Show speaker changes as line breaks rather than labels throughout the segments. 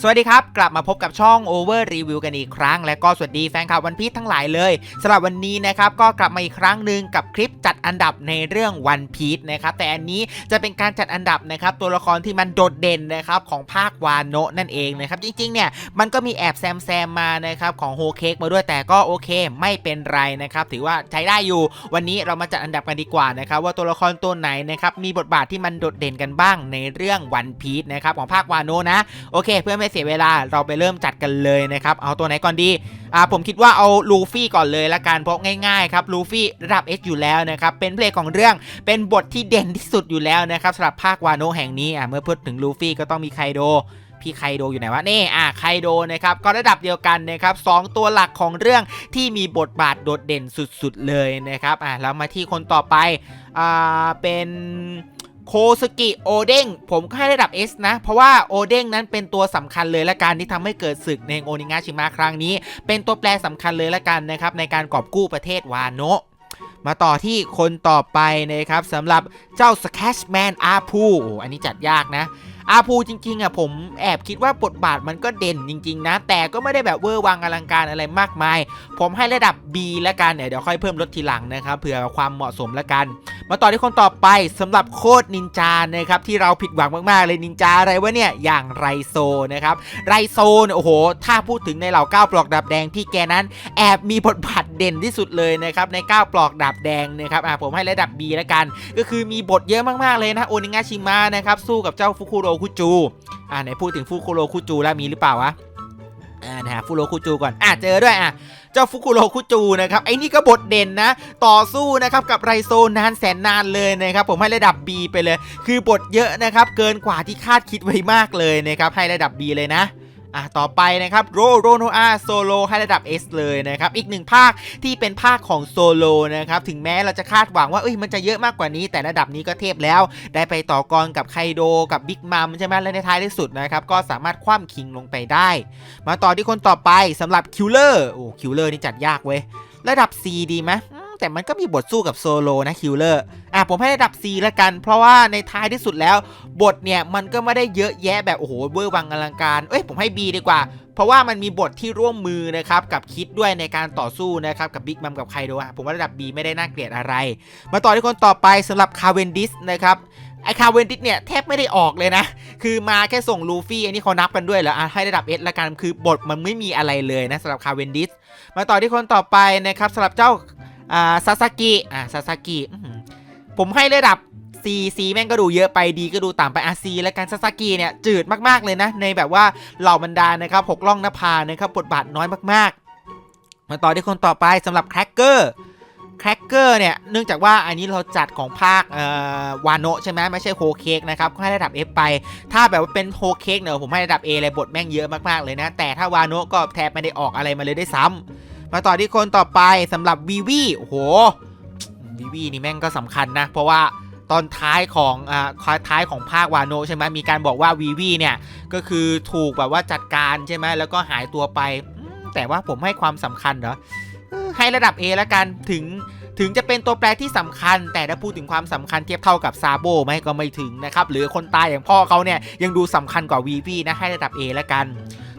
สวัสดีครับ กลับมาพบกับช่อง Over Review กันอีกครั้ง และก็สวัสดีแฟนคลับวันพี e ทั้งหลายเลยสำหรับวันนี้นะครับก็กลับมาอีกครั้งหนึ่งกับคลิปจัดอันดับในเรื่อง One Piece นะครับแต่อันนี้จะเป็นการจัดอันดับนะครับตัวละครที่มันโดดเด่นนะครับของภาควานโนะนั่นเองนะครับจริงๆเนี่ยมันก็มีแอบแซมแซมมานะครับของโฮเค้กมาด้วยแต่ก็โอเค ไม่เป็นไรนะครับถือว่าใช้ได้อยู่ วันนี้เรามาจัดอันดับกันดีกว่านะครับว่าตัวละครตัวไหนนะครับมีบทบาทที่มันโดดเด่นกันบ้างในเรื่อง One Piece นะครับของภาควาโนะนะโอเคเพื่อไม่เสียเวลาเราไปเริ่มจัดกันเลยนะครับ เอาตัวไหนก่อนดีอ่าผมคิดว่าเอาลูฟี่ก่อนเลยละกันเพราะง่ายๆครับลูฟี่ระดับ S อยู่แล้วนะครับเป็นเพลงของเรื่องเป็นบทที่เด่นที่สุดอยู่แล้วนะครับสำหรับภาควาโนแห่งนี้อ่าเมื่อพูดถึงลูฟี่ก็ต้องมีไคโดพี่ไคโดอยู่ไหนวะนี่อ่าไคโดนะครับก็ระดับเดียวกันนะครับสองตัวหลักของเรื่องที่มีบทบาทโดดเด่นสุดๆเลยนะครับอ่าแล้วมาที่คนต่อไปอ่าเป็น โคสกิโอเด้งผมก็ให้ระดับ S นะ เพราะว่าโอเด้งนั้นเป็นตัวสำคัญเลยละกันที่ทำให้เกิดศึกในโอนิงาชิมะครั้งนี้ เป็นตัวแปรสำคัญเลยละกันนะครับในการกอบกู้ประเทศวาโนะมาต่อที่คนต่อไปนะครับสำหรับเจ้าสแคชแมนอาพูอันนี้จัดยากนะ อาพูจริงๆอะผมแอบคิดว่าบทบาทมันก็เด่นจริง ๆ นะ แต่ก็ไม่ได้แบบเวอร์วังอลังการอะไรมากมาย ผมให้ระดับ B แล้วกันเนี่ยเดี๋ยวค่อยเพิ่มลดทีหลังนะครับเผื่อความเหมาะสมแล้วกัน มาต่อที่คนต่อไปสำหรับโคดนินจานะครับที่เราผิดหวังมากๆเลยนินจาอะไรวะเนี่ยอย่างไรโซนะครับไรโซเนี่ยโอ้โห ถ้าพูดถึงในเหล่าก้าวปลอกดาบแดงที่แกนั้น แอบมีบทบาทเด่นที่สุดเลยนะครับในก้าวปลอกดาบแดงนะครับอะผมให้ระดับ B แล้วกัน ก็คือมีบทเยอะมากๆเลยนะโอนิงาชิมะนะครับสู้กับเจ้าฟุคุโรคุจูอ่าไหนพูดถึงฟุคุโรคุจูแล้วมีหรือเปล่าวะ อ่านะฮะฟุคุโรคุจูก่อนอะเจอด้วยอะเจ้าฟุคุโรคุจูนะครับไอ้นี่ก็บทเด่นนะ ต่อสู้นะครับกับไรโซนานแสนนานเลยนะครับผมให้ระดับ B ไปเลย คือบทเยอะนะครับ เกินกว่าที่คาดคิดไว้มากเลยนะครับให้ระดับ B เลยนะ อะต่อไปนะครับโรโรโนอาโซโลให้ระดับ S เลยนะครับ อีกหนึ่งภาคที่เป็นภาคของโซโลนะครับ ถึงแม้เราจะคาดหวังว่าเอ้ยมันจะเยอะมากกว่านี้ แต่ระดับนี้ก็เทพแล้ว ได้ไปต่อกรกับไคโดกับบิ๊กมัมใช่ไหมและในท้ายที่สุดนะครับ ก็สามารถคว่ำคิงลงไปได้ มาต่อที่คนต่อไปสำหรับคิวเลอร์โอ้คิวเลอร์นี่จัดยากเว้ยระดับ C ดีไหม แต่มันก็มีบทสู้กับโซโลนะคิวเลอร์อะผมให้ระดับ C ละกัน เพราะว่าในท้ายที่สุดแล้ว บทเนี่ยมันก็ไม่ได้เยอะแยะแบบโอ้โหเวอร์วังอลังการ เอ้ยผมให้ B ดีกว่า เพราะว่ามันมีบทที่ร่วมมือนะครับกับคิดด้วยในการต่อสู้นะครับกับบิ๊กมัมกับไคโดะผมว่าระดับ B ไม่ได้น่าเกลียดอะไร มาต่อที่คนต่อไปสำหรับคาเวนดิสนะครับไอคาเวนดิสเนี่ยแทบไม่ได้ออกเลยนะ คือมาแค่ส่งลูฟี่อันนี้เขานับกันด้วยเหรออะให้ระดับ S ละกันคือบทมันไม่มีอะไรเลยนะสำหรับคาเวนดิสมาต่อที่คนต่อไปนะครับสำหรับเจ้า อ่าซาซากิอ่าซาซากิผมให้ระดับ C C แม่งก็ดูเยอะไปดีก็ดูต่ำไปอะ C แล้วกันซาซากิเนี่ยจืดมากๆเลยนะ ในแบบว่าเหล่าบรรดานะครับหกล่องนภานะครับบทบาทน้อยมากๆ มาต่อที่คนต่อไปสำหรับแครกเกอร์แครกเกอร์เนี่ยเนื่องจากว่าอันนี้เราจัดของภาคอ่อวานโนะใช่ไหมไม่ใช่โฮเค้กนะครับก็ให้ระดับ F ไป ถ้าแบบว่าเป็นโฮเค้กเนี่ยผมให้ระดับ A เลยบทแม่งเยอะมากๆเลยนะ แต่ถ้าวานโนะก็แทบไม่ได้ออกอะไรมาเลยได้ซ้ำ มาต่อที่คนต่อไปสำหรับวีวีโอ้โหวีวีนี่แม่งก็สำคัญนะ เพราะว่าตอนท้ายของอ่าท้ายของภาควานโนใช่ไหมมีการบอกว่าวีวีเนี่ยก็คือถูกแบบว่าจัดการใช่ไหมแล้วก็หายตัวไป แต่ว่าผมให้ความสำคัญเหรอให้ระดับ A แล้วกันถึงถึงจะเป็นตัวแปรที่สำคัญ แต่ถ้าพูดถึงความสำคัญเทียบเท่ากับซาโบไหมก็ไม่ถึงนะครับ หรือคนตายอย่างพ่อเขาเนี่ยยังดูสำคัญกว่าวีวีนะให้ระดับ A แล้วกัน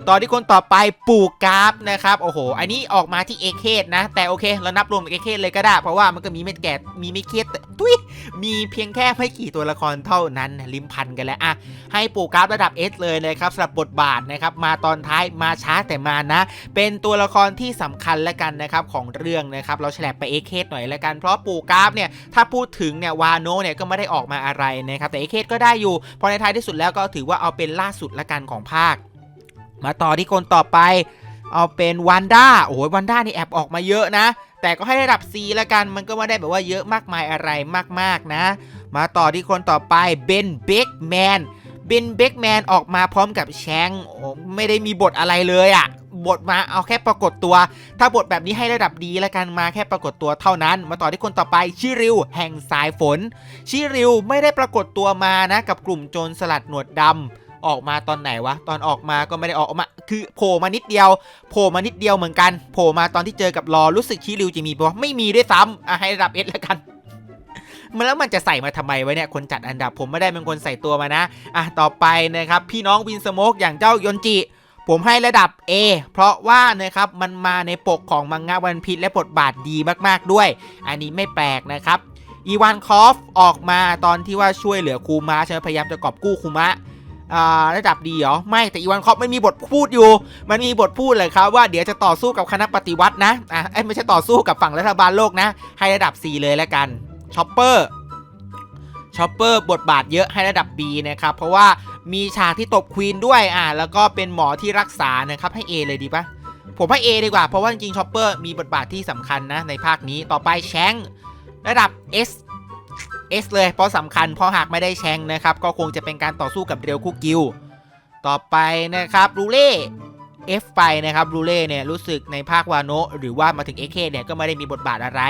ต่อที่คนต่อไปปู่กราฟนะครับโอ้โห อันนี้ออกมาที่เอเคสนะ แต่โอเค เรานับรวมเอเคสเลยก็ได้ เพราะว่ามันก็มีไม่แก่มีไม่เคสตุ้ยมีเพียงแค่ไม่กี่ตัวละครเท่านั้นลิมพันกันแล้วอะให้ปู่กราฟระดับ S เลยนะครับสำหรับบทบาทนะครับมาตอนท้ายมาช้าแต่มานะ เป็นตัวละครที่สำคัญและกันนะครับของเรื่องนะครับเราแฉลบไปเอเคสหน่อยละกัน เพราะปู่กราฟเนี่ยถ้าพูดถึงเนี่ยวาโนเนี่ยก็ไม่ได้ออกมาอะไรนะครับแต่เอเคสก็ได้อยู่พอในท้ายที่สุดแล้วก็ถือว่าเอาเป็นล่าสุดละกันของภาค มาต่อที่คนต่อไปเอาเป็นวันด้าโอ้ยวันด้านี่แอบออกมาเยอะนะ แต่ก็ให้ระดับ C ละกันมันก็ไม่ได้แบบว่าเยอะมากมายอะไรมากๆนะ มาต่อที่คนต่อไปเบนเบกแมนเบนเบกแมนออกมาพร้อมกับแชงโอ้ไม่ได้มีบทอะไรเลยอะ่ะบทมาเอาแค่ปรากฏตัว ถ้าบทแบบนี้ให้ระดับดีแล้วกันมาแค่ปรากฏตัวเท่านั้น มาต่อที่คนต่อไปชิริว แห่งสายฝน ชิริวไม่ได้ปรากฏตัวมานะกับกลุ่มโจรสลัดหนวดดำ ออกมาตอนไหนวะ ตอนออกมาก็ไม่ได้ออกมา คือโผล่มานิดเดียว โผล่มานิดเดียวเหมือนกัน โผล่มาตอนที่เจอกับรอรู้สึกชิริวจะมีปะไม่มีด้วยซ้ำอะให้ระดับเอสแล้วกันมันแล้วมันจะใส่มาทำไมไวะเนี่ยคนจัดอันดับผมไม่ได้เป็นคนใส่ตัวมานะ อะต่อไปนะครับ พี่น้องวินสโมกอย่างเจ้ายนจิ ผมให้ระดับ A เพราะว่านะครับมันมาในปกของมังงะวันพีชและบทบาทดีมากๆด้วย อันนี้ไม่แปลกนะครับอีวานคอฟออกมาตอนที่ว่าช่วยเหลือคูมะใช่ไหมพยายามจะกอบกู้คูมะอ่า ระดับดีเหรอไม่แต่อีวานคอฟไม่มีบทพูดอยู่ มันมีบทพูดเลยครับว่าเดี๋ยวจะต่อสู้กับคณะปฏิวัตินะอะเอ้ไม่ใช่ต่อสู้กับฝั่งรัฐบาลโลกนะ ให้ระดับ C เลยแล้วกันชอปเปอร์ชอปเปอร์บทบาทเยอะให้ระดับ B นะครับ เพราะว่ามีฉากที่ตบควีนด้วยอะแล้วก็เป็นหมอที่รักษานะครับให้ A เลยดีปะผมให้ A ดีกว่าเพราะว่าจริงๆชอปเปอร์มีบทบาทที่สำคัญนะในภาคนี้ต่อไปแชงค์ระดับ S S เลยเพราะสำคัญเพราะหากไม่ได้แชงนะครับ ก็คงจะเป็นการต่อสู้กับเรียวคุกิว ต่อไปนะครับรูเล่ F ไปนะครับรูเล่เนี่ยรู้สึกในภาควาโนะหรือว่ามาถึง AK เนี่ยก็ไม่ได้มีบทบาทอะไร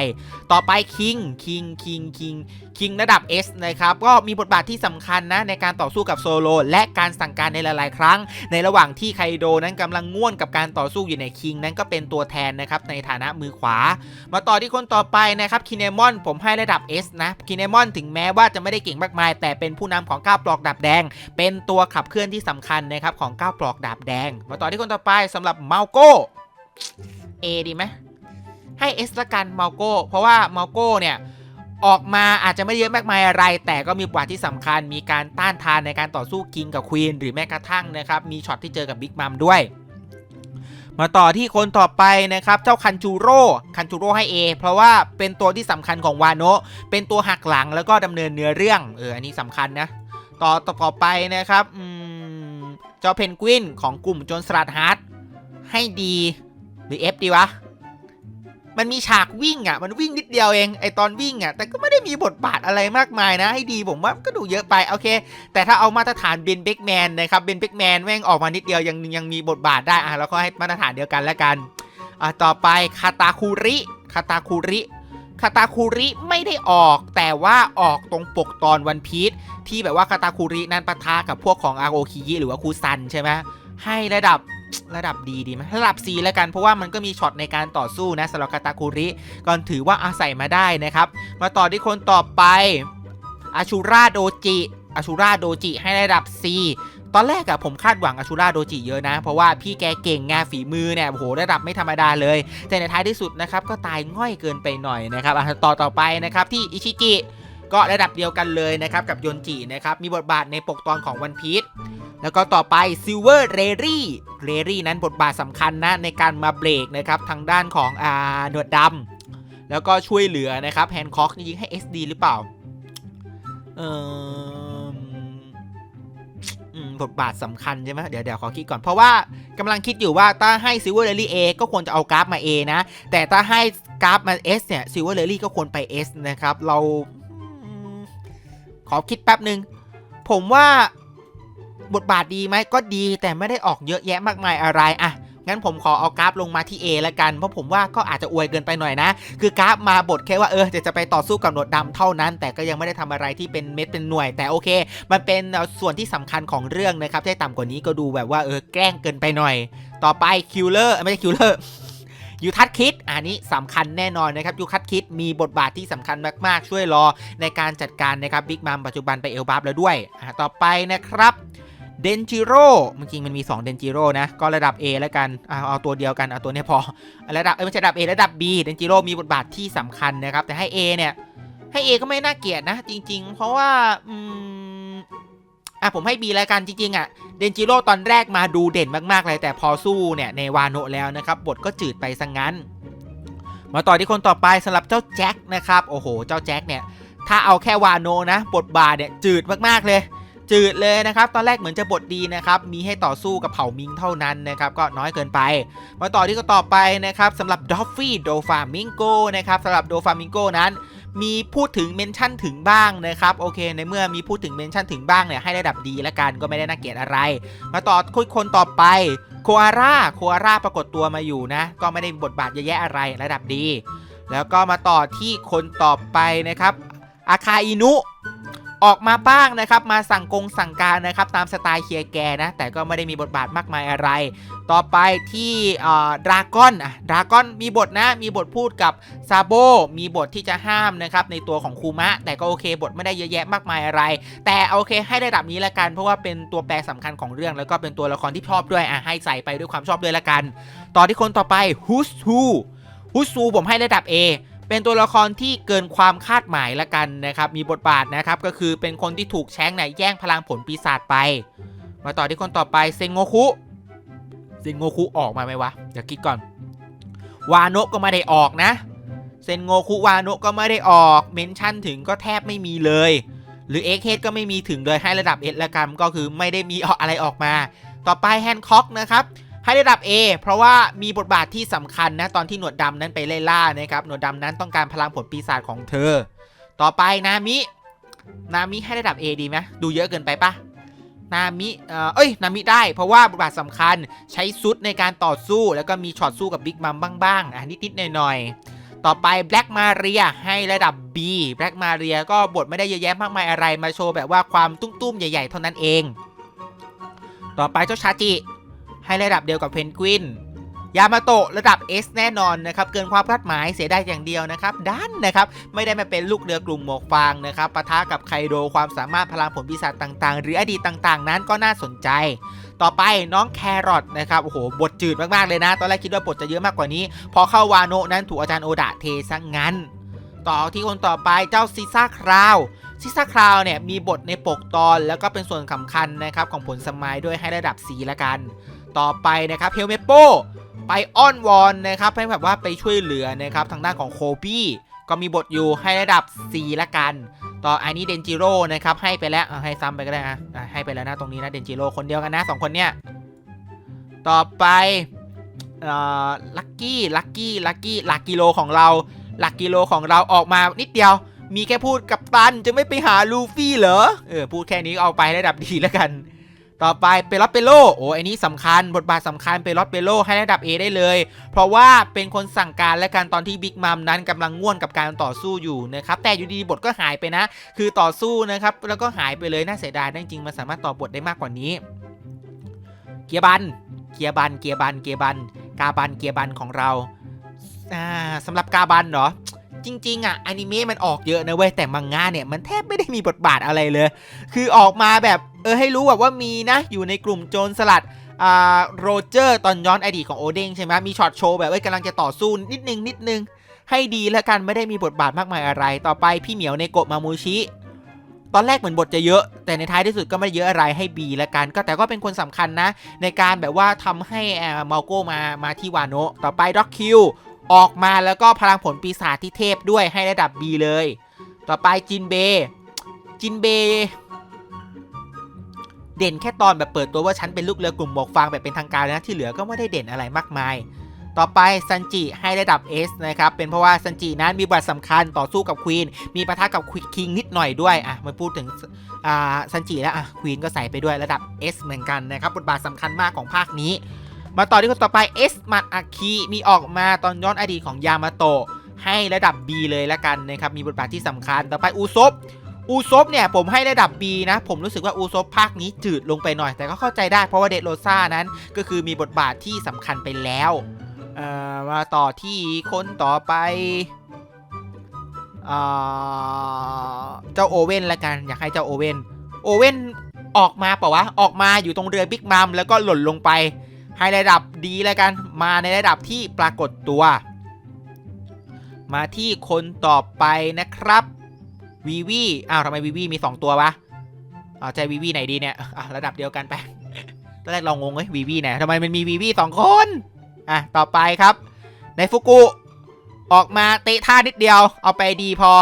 ต่อไปคิงคิงคิงคิงคิงระดับ S นะครับก็มีบทบาทที่สำคัญนะในการต่อสู้กับโซโล และการสั่งการในหลาย ๆ ครั้ง ในระหว่างที่ไคโดนั้นกำลังง่วนกับการต่อสู้อยู่ในคิงนั้นก็เป็นตัวแทนนะครับในฐานะมือขวา มาต่อที่คนต่อไปนะครับคินเนมอนผมให้ระดับ S นะคินเนมอนถึงแม้ว่าจะไม่ได้เก่งมากมาย แต่เป็นผู้นำของก้าวปลอกดาบแดง เป็นตัวขับเคลื่อนที่สำคัญนะครับของก้าวปลอกดาบแดง มาต่อที่คนต่อไปสำหรับเมาโก้ A ดีไหมให้ S ละกันเมาโก้เพราะว่าเมาโก้เนี่ยออกมาอาจจะไม่เยอะมากมายอะไร แต่ก็มีบทบาทที่สำคัญมีการต้านทานในการต่อสู้คิงกับควีนหรือแม้กระทั่งนะครับ มีช็อตที่เจอกับบิ๊กมัมด้วย มาต่อที่คนต่อไปนะครับ เจ้าคันจูโร่คันจูโร่ให้ A เพราะว่าเป็นตัวที่สำคัญของวาโนะเป็นตัวหักหลังแล้วก็ดำเนินเนื้อเรื่องเอออันนี้สำคัญนะ ต่อต่อไปนะครับอืม เจ้าเพนกวินของกลุ่มโจนสลัดฮาร์ดให้ดีหรือ F ดีวะ มันมีฉากวิ่งอะ มันวิ่งนิดเดียวเอง ไอตอนวิ่งอะ แต่ก็ไม่ได้มีบทบาทอะไรมากมายนะ ให้ดีผมว่าก็ดูเยอะไป โอเค แต่ถ้าเอามาตรฐานเบนเบกแมนนะครับ เบนเบกแมนแม่งออกมานิดเดียวยังยังมีบทบาทได้ อะ แล้วก็ให้มาตรฐานเดียวกันแล้วกัน อะ ต่อไปคาตาคูริ คาตาคูริ คาตาคูริไม่ได้ออก แต่ว่าออกตรงปกตอนวันพีชที่แบบว่าคาตาคูรินั้นปะทะกับพวกของอาโอคิยิหรือว่าคูซันใช่ไหมให้ระดับระดับดีดีไหมระดับ C แล้วกันเพราะว่ามันก็มีช็อตในการต่อสู้นะสำหรับคาตาคูริก็ถือว่าอาศัยมาได้นะครับ มาต่อที่คนต่อไปอาชูราโดจิอาชูราโดจิให้ระดับ C ตอนแรกอะผมคาดหวังอาชูราโดจิเยอะนะ เพราะว่าพี่แกเก่งงานฝีมือเนี่ยโอ้โหระดับไม่ธรรมดาเลย แต่ในท้ายที่สุดนะครับก็ตายง่อยเกินไปหน่อยนะครับอะต่อต่อไปนะครับที่อิชิจิก็ระดับเดียวกันเลยนะครับกับยนจินะครับมีบทบาทในปกตอนของวันพีชแล้วก็ต่อไปซิลเวอร์เรรี่เรรี่นั้นบทบาทสำคัญนะในการมาเบรกนะครับทางด้านของอ่าหนวดดำแล้วก็ช่วยเหลือนะครับแฮนคอกจริงๆให้ SD หรือเปล่าเออ บทบาทสำคัญใช่ไหมเดี๋ยวเดี๋ยวขอคิดก่อน เพราะว่ากำลังคิดอยู่ว่าถ้าให้ซิลเวอร์เรลี่ A ก็ควรจะเอากราฟมา A นะ แต่ถ้าให้กราฟมา S เนี่ยซิลเวอร์เรลี่ก็ควรไป S นะครับ เราขอคิดแป๊บหนึ่งผมว่าบทบาทดีไหมก็ดีแต่ไม่ได้ออกเยอะแยะมากมายอะไรอะ งั้นผมขอเอากราฟลงมาที่ A ละกัน เพราะผมว่าก็อาจจะอวยเกินไปหน่อยนะ คือกราฟมาบทแค่ว่าเออจะจะไปต่อสู้กับหนวดดำเท่านั้น แต่ก็ยังไม่ได้ทำอะไรที่เป็นเม็ดเป็นหน่วย แต่โอเค มันเป็นส่วนที่สำคัญของเรื่องนะครับถ้าต่ำกว่านี้ก็ดูแบบว่าเออแกล้งเกินไปหน่อย ต่อไปคิลเลอร์ไม่ใช่คิลเลอร์ยูทัศคิดอันนี้สำคัญแน่นอนนะครับยูทัศคิดมีบทบาทที่สำคัญมากๆ ช่วยรอในการจัดการนะครับบิ๊กมัมปัจจุบันไปเอลบัฟแล้วด้วยอะต่อไปนะครับ เดนจิโร่จริงๆมันมี2เดนจิโร่นะ ก็ระดับ A แล้วกันเอาเอาตัวเดียวกันเอาตัวนี้พอ ระดับเอ้ยไม่ใช่ระดับ A ระดับ B เดนจิโร่มีบทบาทที่สำคัญนะครับ แต่ให้ A เนี่ย ให้ A ก็ไม่น่าเกลียดนะ จริง ๆ เพราะว่าอืมอะผมให้ B แล้วกันจริงๆอะเดนจิโร่ตอนแรกมาดูเด่นมากๆเลยแต่พอสู้เนี่ยในวาโนะแล้วนะครับบทก็จืดไปซะงงั้น มาต่อที่คนต่อไปสำหรับเจ้าแจ็คนะครับโอ้โห เจ้าแจ็คเนี่ยถ้าเอาแค่วาโนะนะ บทบาทเนี่ยจืดมากๆเลย จืดเลยนะครับ ตอนแรกเหมือนจะบทดีนะครับ มีให้ต่อสู้กับเผ่ามิงเท่านั้นนะครับ ก็น้อยเกินไป มาต่อที่ก็ต่อไปนะครับสำหรับดอฟฟี่โดฟามิงโกนะครับสำหรับโดฟามิงโกนั้น มีพูดถึงเมนชั่นถึงบ้างนะครับ โอเค ในเมื่อมีพูดถึงเมนชั่นถึงบ้างเนี่ยให้ระดับดีละกันก็ไม่ได้น่าเกลียดอะไร มาต่อคุยคนต่อไปโคอาร่าโคอาร่าปรากฏตัวมาอยู่นะ ก็ไม่ได้บทบาทเยอะแยะอะไรระดับดี แล้วก็มาต่อที่คนต่อไปนะครับอาคาอินุ ออกมาบ้างนะครับ มาสั่งกงสั่งการนะครับ ตามสไตล์เคียร์แกนะ แต่ก็ไม่ได้มีบทบาทมากมายอะไร ต่อไปที่ดราก้อนอะดราก้อนมีบทนะ มีบทพูดกับซาโบ มีบทที่จะห้ามนะครับในตัวของคูมะ แต่ก็โอเคบทไม่ได้เยอะแยะมากมายอะไร แต่โอเคให้ระดับนี้ละกัน เพราะว่าเป็นตัวแปรสำคัญของเรื่อง แล้วก็เป็นตัวละครที่ชอบด้วยอะให้ใส่ไปด้วยความชอบด้วยละกัน ต่อที่คนต่อไปฮุสฮูฮุสฮูผมให้ระดับ A เป็นตัวละครที่เกินความคาดหมายละกันนะครับมีบทบาทนะครับก็คือเป็นคนที่ถูกแช้งไหนแย่งพลังผลปีศาจไป มาต่อที่คนต่อไปเซงโงคุเซงโงคุออกมาไหมวะเดี๋ยวคิดก่อน วาโนะก็ไม่ได้ออกนะเซนโงคุวาโนะก็ไม่ได้ออกเมนชั่นถึงก็แทบไม่มีเลย หรือเอ็กเฮดก็ไม่มีถึงเลยให้ระดับเอละกันก็คือไม่ได้มีอะไรออกมา ต่อไปแฮนค็อกนะครับ ให้ระดับ A เพราะว่ามีบทบาทที่สำคัญนะตอนที่หนวดดำนั้นไปไล่ล่านะครับหนวดดำนั้นต้องการพลังผลปีศาจของเธอ ต่อไปนามินามิให้ระดับ A ดีไหมดูเยอะเกินไปปะนามิเอ่อเอ้ย นามิได้ เพราะว่าบทบาทสำคัญใช้ซุดในการต่อสู้ แล้วก็มีช็อตสู้กับบิ๊กมัมบ้างๆอะนิดๆหน่อยๆ ต่อไปแบล็กมาเรียให้ระดับ B แบล็กมาเรียก็บทไม่ได้เยอะแยะมากมายอะไร มาโชว์แบบว่าความตุ้มๆ ใหญ่ๆ เท่านั้นเอง ต่อไปเจ้าชาจิ ให้ระดับเดียวกับเพนกวินยามาโตะระดับ S แน่นอนนะครับเกินความคาดหมายเสียได้อย่างเดียวนะครับด้านนะครับไม่ได้มาเป็นลูกเรือกลุ่มหมวกฟางนะครับปะทะกับไคโดความสามารถพลังผลปีศาจต่างๆ หรืออดีตต่างๆ นั้นก็น่าสนใจ ต่อไปน้องแครอทนะครับโอ้โหบทจืดมากๆเลยนะ ตอนแรกคิดว่าบทจะเยอะมากกว่านี้ พอเข้าวาโนะนั้นถูกอาจารย์โอดะเทซะงั้น ต่อที่คนต่อไปเจ้าซิซ่าคราวซิซ่าคราวเนี่ยมีบทในปกตอนแล้วก็เป็นส่วนสำคัญนะครับของผลสมัยด้วยให้ระดับ C ละกัน ต่อไปนะครับเฮลเมโปไปอ้อนวอนนะครับให้แบบว่าไปช่วยเหลือนะครับทางด้านของโคบี้ก็มีบทอยู่ให้ระดับ C ละกัน ต่ออันนี้เดนจิโร่นะครับให้ไปแล้วให้ซ้ำไปก็ได้อะให้ไปแล้วนะตรงนี้นะเดนจิโร่คนเดียวกันนะสองคนเนี้ยต่อไปลักกี้ลักกี้ลักกี้ลักกิโลของเราลักกิโลของเราออกมานิดเดียว มีแค่พูดกับตันจะไม่ไปหาลูฟี่เหรอเออพูดแค่นี้เอาไประดับดีแล้วกัน ต่อไปเปรอตเปโลโอ้ไอันนี้สำคัญบทบาทสำคัญเปรอตเปโลให้ระดับ A ได้เลย เพราะว่าเป็นคนสั่งการและการตอนที่บิ๊กมัมนั้นกำลังง่วนกับการต่อสู้อยู่นะครับแต่อยู่ดีบทก็หายไปนะ คือต่อสู้นะครับแล้วก็หายไปเลยน่าเสียดายจริงๆมันสามารถต่อบทได้มากกว่านี้ เกียร์บัน เกียร์บันเกียร์บันเกียร์บัน กาบันเกียร์บันของเราอ่าสำหรับกาบันเหรอจริงๆอะอนิเมะมันออกเยอะนะเว้ยแต่มังงะเนี่ยมันแทบไม่ได้มีบทบาทอะไรเลย คือออกมาแบบ ออให้รู้แบบว่ามีนะอยู่ในกลุ่มโจรสลัดอ่าโรเจอร์ตอนย้อนอดีตของโอเด้งใช่ไหมมีช็อตโชว์แบบเอ้กำลังจะต่อสู้นิดนึงนิดนึงให้ดีแล้วกันไม่ได้มีบทบาทมากมายอะไร ต่อไปพี่เหมียวในโกะมามูชิตอนแรกเหมือนบทจะเยอะ แต่ในท้ายที่สุดก็ไม่เยอะอะไรให้บีแล้วกัน ก็แต่ก็เป็นคนสำคัญนะ ในการแบบว่าทำให้อ่ามาโก้มามาที่วาโนะต่อไปด็อกคิวออกมาแล้วก็พลังผลปีศาจที่เทพด้วยให้ระดับ B เลย ต่อไปจินเบ จินเบ เด่นแค่ตอนแบบเปิดตัวว่าฉันเป็นลูกเรือกลุ่มหมวกฟางแบบเป็นทางการนะที่เหลือก็ไม่ได้เด่นอะไรมากมาย ต่อไปซันจิให้ระดับ S นะครับ เป็นเพราะว่าซันจินั้นมีบทสำคัญต่อสู้กับควีนมีปะทะกับคิงนิดหน่อยด้วยอะมาพูดถึงอ่าซันจิแล้วอะควีนก็ใส่ไปด้วยระดับ S เหมือนกันนะครับบทบาทสำคัญมากของภาคนี้ มาต่อที่คนต่อไป S มัดอาคิมีออกมาตอนย้อนอดีตของยามาโตะให้ระดับ B เลยละกันนะครับมีบทบาทที่สำคัญ ต่อไปอูซบ อูซบเนี่ยผมให้ระดับ B นะ ผมรู้สึกว่าอูซบภาคนี้จืดลงไปหน่อย แต่ก็เข้าใจได้เพราะว่าเดดโรซ่านั้น ก็คือมีบทบาทที่สำคัญไปแล้วมาต่อที่คนต่อไปเอ่อเจ้าโอเว่นละกันอยากให้เจ้าโอเว่นโอเว่นออกมาเปล่าวะออกมาอยู่ตรงเรือบิ๊กมัมแล้วก็หล่นลงไป ให้ระดับดีแล้วกันมาในระดับที่ปรากฏตัว มาที่คนต่อไปนะครับ วีวีอ้าวทำไมวีวีมี2ตัววะอ้าใจวีวีไหนดีเนี่ยอะระดับเดียวกันไปตอนแรกเรางงเว้ยวีวีไหนทำไมมันมีวีวีสองคนอะต่อไปครับ ในฟุกุออกมาเตะท่านิดเดียว เอาไปดีพอ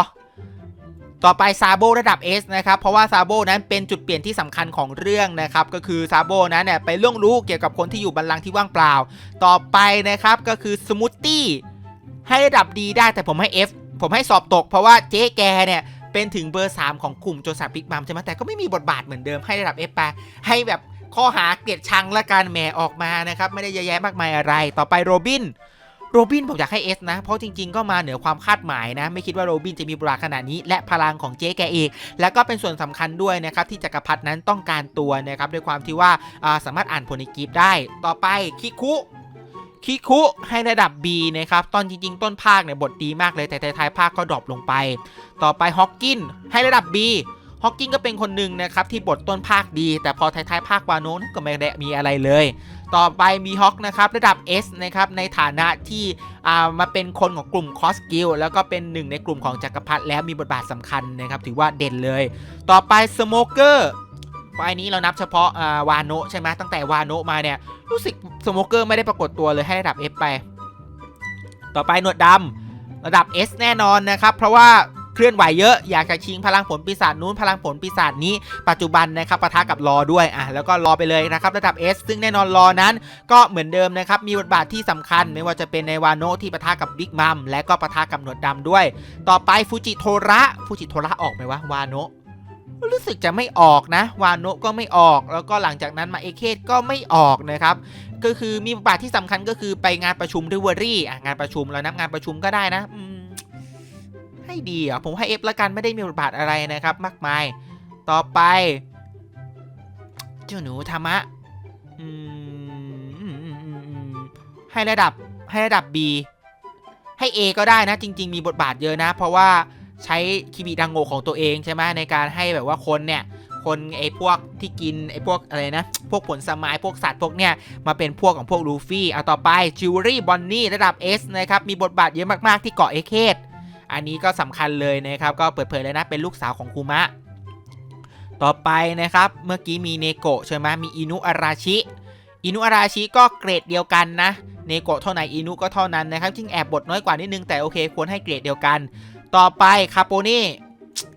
ต่อไปซาโบระดับ S นะครับเพราะว่าซาโบนั้นเป็นจุดเปลี่ยนที่สำคัญของเรื่องนะครับ ก็คือซาโบนั้นเนี่ยไปเรื่องรู้เกี่ยวกับคนที่อยู่บัลลังก์ที่ว่างเปล่า ต่อไปนะครับก็คือสมูทตี้ให้ระดับดีได้แต่ผมให้ F ผมให้สอบตก เพราะว่าเจ๊แกเนี่ย เป็นถึงเบอร์ 3 ของกลุ่มโจรสลัดบิ๊กมัมใช่ไหมแต่ก็ไม่มีบทบาทเหมือนเดิมให้ระดับ F ไปให้แบบข้อหาเกลียดชังและการแหมออกมานะครับ ไม่ได้เยอะแยะมากมายอะไร ต่อไปโรบินโรบินผมอยากให้ S นะ เพราะจริงๆ ก็มาเหนือความคาดหมายนะ ไม่คิดว่าโรบินจะมีบทบาขนาดนี้ และพลังของเจ๊แกเองแล้วก็เป็นส่วนสำคัญด้วยนะครับ ที่จักรพรรดินั้นต้องการตัวนะครับ ด้วยความที่ว่าาสามารถอ่านผลในกรีฟได้ ต่อไปคิคุ คิคุให้ระดับ B นะครับ ตอนจริง ๆ ต้นภาคเนี่ยบทดีมากเลยแต่ท้ายๆภาคก็ดรอปลงไป ต่อไปฮอกกินให้ระดับ B ฮอกกินก็เป็นคนหนึ่งนะครับที่บทต้นภาคดี แต่พอท้ายๆภาควาโนะก็ไม่ได้มีอะไรเลย ต่อไปมีฮอกนะครับระดับ S นะครับในฐานะที่อ่ามาเป็นคนของกลุ่มคอสกิลแล้วก็เป็นหนึ่งในกลุ่มของจักรพรรดิแล้วมีบทบาทสำคัญนะครับถือว่าเด่นเลย ต่อไปสโมเกอร์ ไฟนี้เรานับเฉพาะาวาโนะใช่ไหมตั้งแต่วาโนะมาเนี่ยรู้สึกสโมเกอร์ไม่ได้ปรากฏตัวเลยให้ระดับ F ไป ต่อไปหนวดดำระดับ S แน่นอนนะครับ เพราะว่าเคลื่อนไหวเยอะอยากจะชิงพลังผลปีศาจนู้นพลังผลปีศาจนี้ปัจจุบันนะครับปะทะกับรอด้วยอะแล้วก็รอไปเลยนะครับระดับ S ซึ่งแน่นอนรอนั้น ก็เหมือนเดิมนะครับมีบทบาทที่สำคัญ ไม่ว่าจะเป็นในวาโนที่ปะทะกับบิ๊กมัมและก็ปะทะกับหนวดดำด้วย ต่อไปฟูจิโทระฟูจิโทระออกไหมวะวาโนะ รู้สึกจะไม่ออกนะ วาโนะก็ไม่ออก แล้วก็หลังจากนั้นมาเอเคสก็ไม่ออกนะครับ ก็คือมีบทบาทที่สำคัญก็คือไปงานประชุมริเวอรี่อ่งานประชุมแล้วนับงานประชุมก็ได้นะให้ดีอะผมให้เอฟละกันไม่ได้มีบทบาทอะไรนะครับ มากมาย ต่อไป เจ้าหนูธรรมะให้ระดับให้ระดับ B ให้ A ก็ได้นะ จริง ๆ มีบทบาทเยอะนะ เพราะว่า ใช้คิบิดังโงของตัวเองใช่ไหมในการให้แบบว่าคนเนี่ยคนไอ้พวกที่กินไอ้พวกอะไรนะ พวกผลสมายพวกสัตว์พวกเนี้ยมาเป็นพวกของพวกลูฟี่เอาต่อไปจิวเวลรี่บอนนี่ระดับ S นะครับ มีบทบาทเยอะมาก ๆ ที่เกาะเอเคสอันนี้ก็สำคัญเลยนะครับ ก็เปิดเผยเลยนะ เป็นลูกสาวของคูมะ ต่อไปนะครับ เมื่อกี้มีเนโกะใช่ไหมมีอินุอาราชิ อินุอาราชิก็เกรดเดียวกันนะ เนโกะเท่าไหนอินุก็เท่านั้นนะครับจริงแอบบทน้อยกว่านิดนึงแต่โอเคควรให้เกรดเดียวกัน ต่อไปคาโปนี่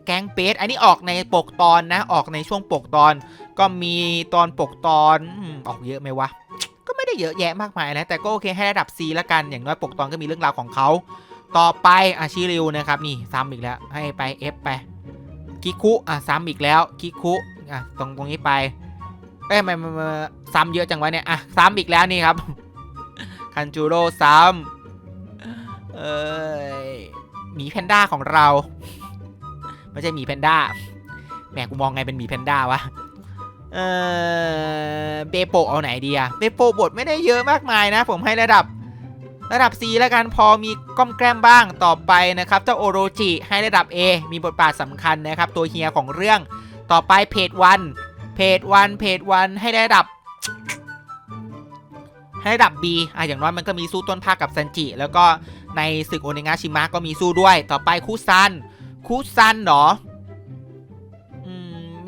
แก๊งเปสอันนี้ออกในปกตอนนะ ออกในช่วงปกตอน ก็มีตอนปกตอนออกเยอะไหมวะ ก็ไม่ได้เยอะแยะมากมายนะ แต่ก็โอเคให้ระดับ C ละกันอย่างน้อยปกตอนก็มีเรื่องราวของเขา ต่อไปอาชิริวนะครับ นี่ซ้ำอีกแล้วให้ไป F ไปคิคุอะซ้ำอีกแล้วคิคุอะตรงตรงนี้ไปเอ้ยไมันซ้ำเยอะจังวะเนี่ยอะซ้ำอีกแล้วนี่ครับคันจูโร่ซ้ำเอ้ย หมีแพนด้าของเรา ไม่ใช่หมีแพนด้าแหมกูมองไงเป็นหมีแพนด้าวะเออเบโปเอาไหนดีอะเบโปบทไม่ได้เยอะมากมายนะ ผมให้ระดับระดับ C แล้วกันพอมีก้อมแกล้มบ้างต่อไปนะครับเจ้าโอโรจิให้ระดับ A มีบทบาทสำคัญนะครับ ตัวเฮียของเรื่องต่อไปเพจวันเพจวันเพจวันให้ระดับ ให้ระดับ B อะอย่างน้อยมันก็มีสู้ต้นภาคกับซันจิ แล้วก็ ในศึกโอเนงาชิมะก็มีสู้ด้วย ต่อไปคุซันคุซันเหรอ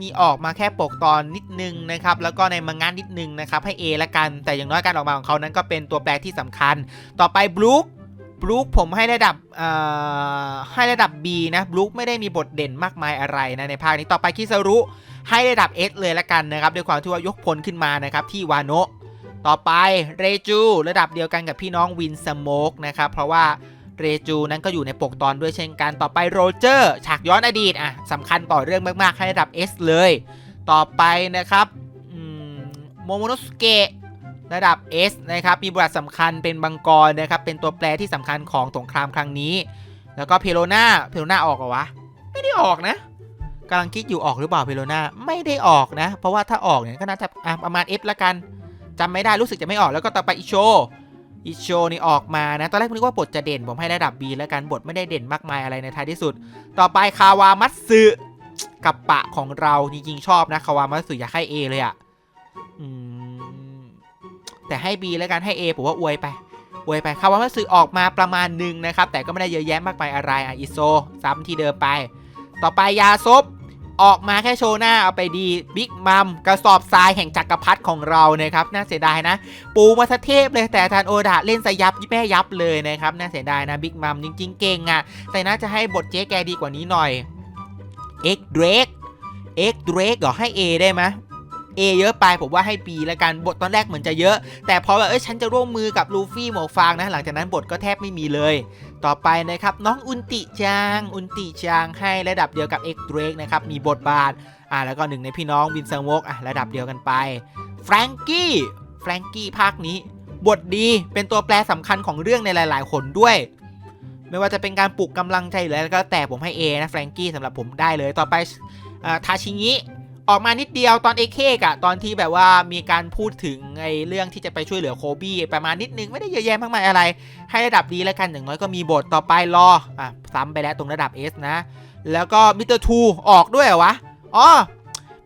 มีออกมาแค่ปกตอนนิดนึงนะครับ แล้วก็ในมังงะนิดนึงนะครับ ให้ A ละกัน แต่อย่างน้อยการออกมาของเขานั้นก็เป็นตัวแปรที่สำคัญ ต่อไปบลูคบลูคผมให้ระดับให้ระดับ B นะบลูคไม่ได้มีบทเด่นมากมายอะไรนะในภาคนี้ ต่อไปคิซารุให้ระดับ S เลยละกันนะครับ ด้วยความที่ว่ายกพลขึ้นมานะครับที่วาโนะ ต่อไปเรจูระดับเดียวกันกับพี่น้องวินสโมกนะครับ เพราะว่าเรจูนั้นก็อยู่ในปกตอนด้วยเช่นกันต่อไปโรเจอร์ฉากย้อนอดีตอะสำคัญต่อเรื่องมากๆ ให้ระดับ S เลย ต่อไปนะครับโมโมโนสเกะระดับ S นะครับ มีบทสำคัญเป็นบังกรนะครับ เป็นตัวแปรที่สำคัญของสงครามครั้งนี้ แล้วก็เพโลนาเพโลนาออกเหรอวะ ไม่ได้ออกนะกำลังคิดอยู่ออกหรือเปล่าเพโลนาไม่ได้ออกนะ เพราะว่าถ้าออกเนี่ยก็น่าจะอะประมาณ F ละกัน จำไม่ได้รู้สึกจะไม่ออกแล้วก็ต่อไปอิโชอิโชนี่ออกมานะ ตอนแรกผมนึกว่าบทจะเด่น ผมให้ระดับ B แล้วกัน บทไม่ได้เด่นมากมายอะไรในท้ายที่สุด ต่อไปคาวามัตสึกับปะของเราจริงๆชอบนะคาวามัตสึอยากให้ A เลยอะ่ะอืมแต่ให้ B แล้วกันให้ A ผมว่าอวยไปอวยไปคาวามัตสึออกมาประมาณหนึ่งนะครับ แต่ก็ไม่ได้เยอะแยะมากมายอะไรอะอิโซซ้ำที่เดิมไป ต่อไปยาซบ ออกมาแค่โชว์หน้าเอาไปดีบิ๊กมัมกระสอบทรายแห่งจักรพรรดิของเรานะครับน่าเสียดายนะ ปูมาทะเทพเลยแต่ทานโอดะเล่นสยับแม่ยับเลยนะครับน่าเสียดายนะบิ๊กมัมจริง ๆ เก่งอะ่ะ แต่น่าจะให้บทเจ๊แกดีกว่านี้หน่อยเอ็กเดรกเอ็กเดรกเหรอให้ A ได้ไหม A เยอะไปผมว่าให้ B แล้วกันบทตอนแรกเหมือนจะเยอะ แต่พอแบบเอ้ยฉันจะร่วมมือกับลูฟี่หมวกฟางนะ หลังจากนั้นบทก็แทบไม่มีเลย ต่อไปนะครับน้องอุนติจางอุนติจางให้ระดับเดียวกับเอ็กเดรกนะครับมีบทบาทอ่าแล้วก็หนึ่งในพี่น้องวินเซอร์วกอะระดับเดียวกันไปแฟรงกี้แฟรงกี้ภาคนี้ บทดีเป็นตัวแปรสำคัญของเรื่องในหลาย ๆ คนด้วยไม่ว่าจะเป็นการปลุกกำลังใจหรืออะไรก็แต่ผมให้ A นะแฟรงกี้สำหรับผมได้เลยต่อไปอ่อทาชิงิ ออกมานิดเดียวตอนเอเคกอะตอนที่แบบว่ามีการพูดถึงไอ้เรื่องที่จะไปช่วยเหลือโคบี้ประมาณนิดนึงไม่ได้เยอะแยะมากมายอะไร ให้ระดับดีแล้วกันอย่างน้อยก็มีบทต่อไปรออะซ้ำไปแล้วตรงระดับ S นะ แล้วก็มิสเตอร์ทูออกด้วยเหรอวะอ๋อ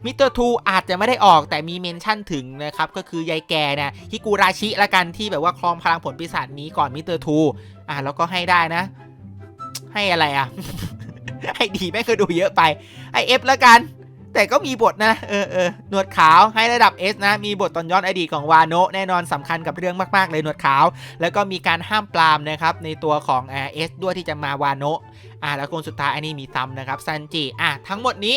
มิสเตอร์ทูอาจจะไม่ได้ออกแต่มีเมนชั่นถึงนะครับ ก็คือยายแก่นี่ยฮิกูราชิละกันที่แบบว่าครองพลังผลปีศาจนี้ก่อนมิสเตอร์ทูอะแล้วก็ให้ได้นะ ให้อะไรอะ ให้ดีไม่เคยดูเยอะไปให้เอฟละกัน แต่ก็มีบทนะ เออเออหนวดขาวให้ระดับ S นะ มีบทตอนย้อนอดีตของวาโนะแน่นอนสำคัญกับเรื่องมากๆเลยหนวดขาว แล้วก็มีการห้ามปรามนะครับในตัวของเอสด้วยที่จะมาวาโนะอ่าแล้วคนสุดท้ายอันนี้มีซัมนะครับซันจิอะทั้งหมดนี้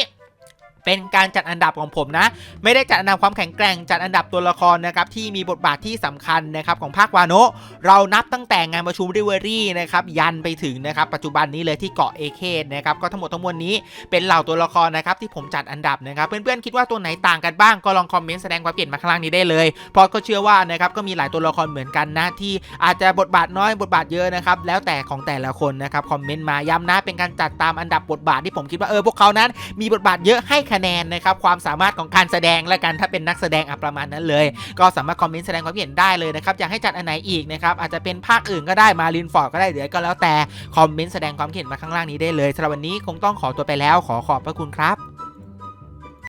เป็นการจัดอันดับของผมนะ ไม่ได้จัดอันดับความแข็งแกร่งจัดอันดับตัวละครนะครับที่มีบทบาทที่สำคัญนะครับของภาควาโนะเรานับตั้งแต่งานประชุมริเวอรี่นะครับยันไปถึงนะครับปัจจุบันนี้เลยที่เกาะเอเคนะครับก็ทั้งหมดทั้งมวลนี้เป็นเหล่าตัวละครนะครับที่ผมจัดอันดับนะครับเพื่อนๆคิดว่าตัวไหนต่างกันบ้างก็ลองคอมเมนต์แสดงความเห็นมาข้างล่างนี้ได้เลยเพราะก็เชื่อว่านะครับก็มีหลายตัวละครเหมือนกันนะที่อาจจะบทบาทน้อยบทบาทเยอะนะครับแล้วแต่ของแต่ละคนนะครับคอมเมนต์มาย้ำนะเป็นการจัดตามอันดับบทบาทที่ผมคิดว่าเออพวกเขานั้นมีบทบาทเยอะให้คะแนนนะครับความสามารถของการแสดงและกันถ้าเป็นนักแสดงอะประมาณนั้นเลย ก็สามารถคอมเมนต์แสดงความเห็นได้เลยนะครับอยากให้จัดอันไหนอีกนะครับอาจจะเป็นภาคอื่นก็ได้มาลินฟอร์ดก็ได้เดี๋ยวก็แล้วแต่คอมเมนต์แสดงความเห็นมาข้างล่างนี้ได้เลยสำหรับวันนี้คงต้องขอตัวไปแล้วขอขอบพระคุณครับ